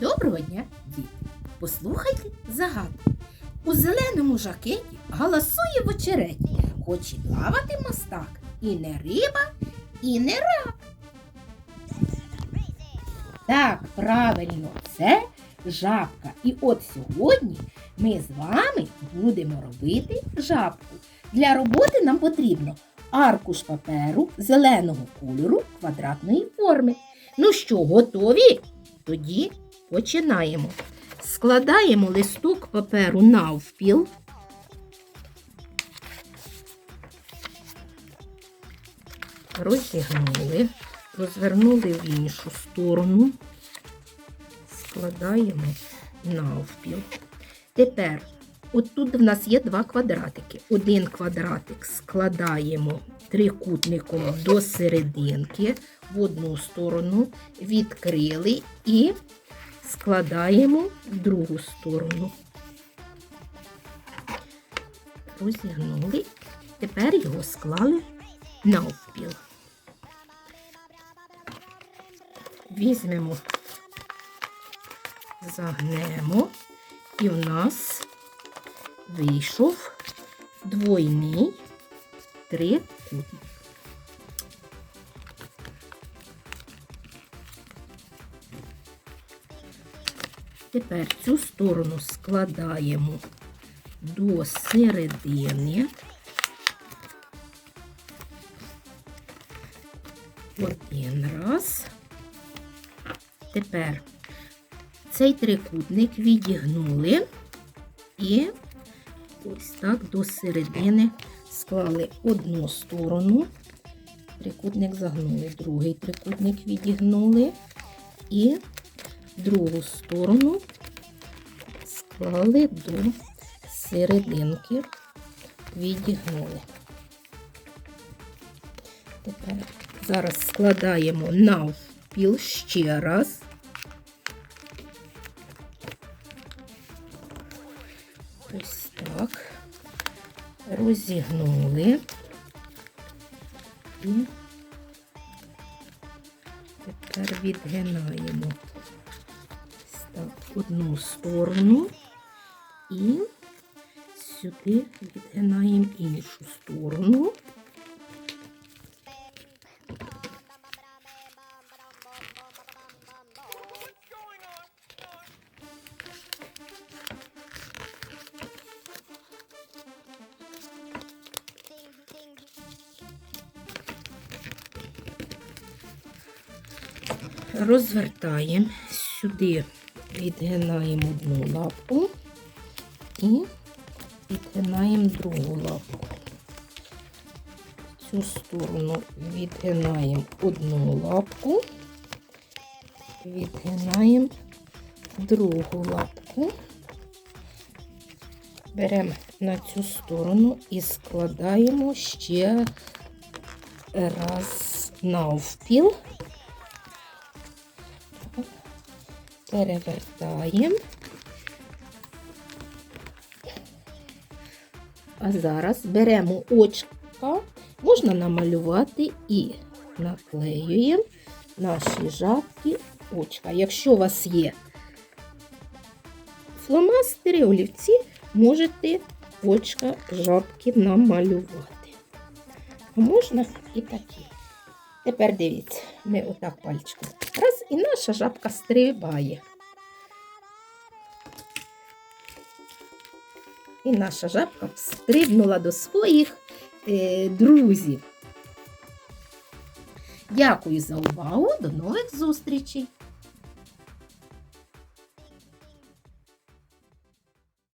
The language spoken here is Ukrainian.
Доброго дня, діти! Послухайте загадку. У зеленому жакеті галасує в очереті. Хоче плавати мостак. І не риба, і не рак. Так, правильно, це жабка. І от сьогодні ми з вами будемо робити жабку. Для роботи нам потрібно аркуш паперу зеленого кольору квадратної форми. Ну що, готові? Тоді починаємо. Складаємо листок паперу навпіл. Розігнули, розвернули в іншу сторону, складаємо навпіл. Тепер, от тут в нас є два квадратики. Один квадратик складаємо трикутником до серединки в одну сторону, відкрили і складаємо в другу сторону. Розігнули. Тепер його склали навпіл. Візьмемо, загнемо, і в нас вийшов двойний трикутник. Тепер цю сторону складаємо до середини. Один раз. Тепер цей трикутник відігнули і ось так до середини склали одну сторону, трикутник загнули, другий трикутник відігнули і другу сторону склали до серединки, відігнули. Тепер зараз складаємо навпіл ще раз. Ось так. Розігнули і тепер відгинаємо одну сторону і сюди відгинаємо іншу сторону. Розвертаємо, сюди відгинаємо одну лапу і відгинаємо другу лапу. Цю сторону відгинаємо одну лапку, відгинаємо другу лапку, беремо на цю сторону і складаємо ще раз навпіл. Перевертаємо. А зараз беремо очка, можна намалювати і наклеюємо наші жабки очка. Якщо у вас є фломастери, олівці, можете очка жабки намалювати. А можна і такі. Тепер дивіться, ми отак пальчиком. Раз, і наша жабка стрибає. І наша жабка стрибнула до своїх е, друзів. Дякую за увагу. До нових зустрічей!